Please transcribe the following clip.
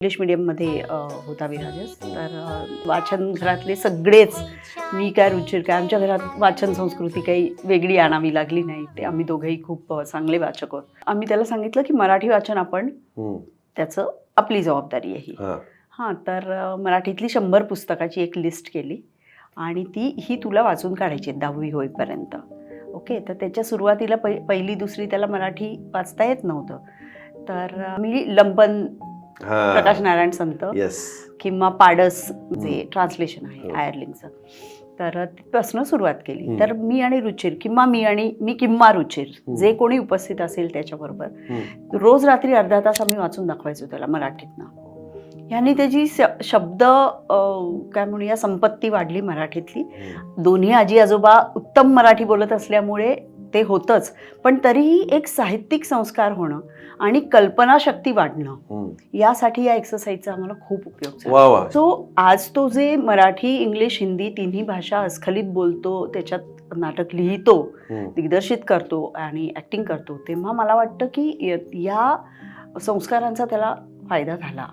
English मिडियममध्ये होता विराजस तर वाचन घरातले सगळेच मी काय रुचिर काय आमच्या घरात वाचन संस्कृती काही वेगळी आणावी लागली नाही ते आम्ही दोघंही खूप चांगले वाचक आहोत आम्ही त्याला सांगितलं की मराठी वाचन आपण हम्म. त्याचं आपली जबाबदारी आहे ही हा. हां तर मराठीतली शंभर पुस्तकाची एक लिस्ट केली आणि ती ही तुला वाचून काढायची दहावी होईपर्यंत ओके तर त्याच्या सुरुवातीला पै पहिली दुसरी त्याला मराठी वाचता येत नव्हतं तर मी लंपन हा. प्रकाश नारायण संत किंवा पाडस जे ट्रान्सलेशन आहे हो. आयर्लिंगचं तर तिथपासून सुरुवात केली. तर मी आणि रुचिर किंवा मी आणि मी किंवा रुचिर. जे कोणी उपस्थित असेल त्याच्याबरोबर. रोज रात्री अर्धा तास आम्ही वाचून दाखवायचो त्याला मराठीतनं ह्यानी त्याची शब्द काय म्हणूया संपत्ती वाढली मराठीतली. दोन्ही आजी आजोबा उत्तम मराठी बोलत असल्यामुळे ते होतंच पण तरीही एक साहित्यिक संस्कार होणं आणि कल्पनाशक्ती वाढणं. यासाठी या एक्सरसाइजचा आम्हाला खूप उपयोग झाला सो आज तो जे मराठी इंग्लिश हिंदी तिन्ही भाषा अस्खलित बोलतो त्याच्यात नाटक लिहितो. दिग्दर्शित करतो आणि ॲक्टिंग करतो तेव्हा मला वाटतं की या संस्कारांचा त्याला फायदा झाला